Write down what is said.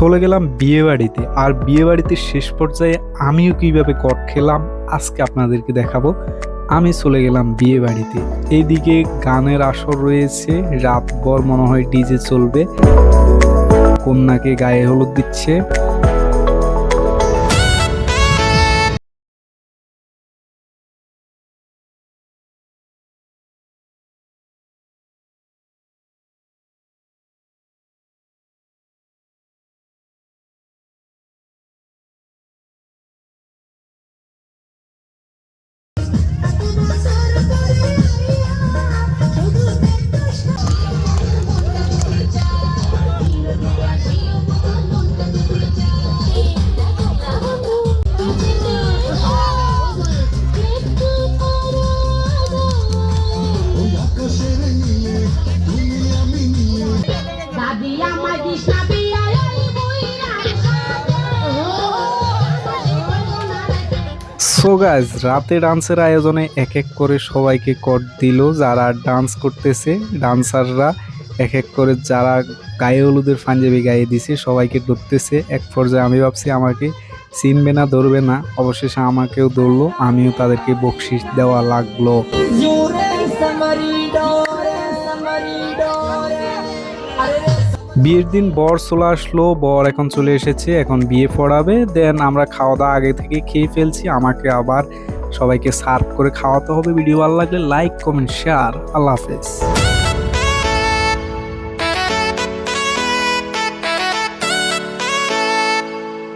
চলে গেলাম বিয়ে বাড়িতে আর বিয়ে বাড়িতে শেষ পর্যায়ে আমিও কীভাবে কট খেলাম, আজকে আপনাদেরকে দেখাবো। আমি চলে গেলাম বিয়ে বাড়িতে এইদিকে গানের আসর রয়েছে রাতভর মনে হয় ডিজে চলবে। কন্যাকে গায়ে হলুদ দিচ্ছে। সো গাইজ রাতে ডান্সের আয়োজনে এক এক করে সবাইকে কট দিল যারা ডান্স করতেছে। ডান্সাররা এক এক করে যারা গায়ে হলুদের পাঞ্জাবি গায়ে দিছে, সবাইকে ধরতেছে। এক পর্যায়ে আমি ভাবছি, আমাকে চিনবে না, ধরবে না। অবশেষে আমাকেও ধরলো, আমিও তাদেরকে বকশিস দেওয়া লাগল। বিয়ের দিন বর চলে আসলো, বর এখন চলে এসেছে, এখন বিয়ে পড়াবে দেন আমরা খাওয়া দাওয়া আগে থেকে খেয়ে ফেলছি, আমাকে আবার সবাইকে সার্ভ করে খাওয়াতে হবে। ভিডিও ভালো লাগলে লাইক কমেন্ট শেয়ার আল্লাহ হাফেজ।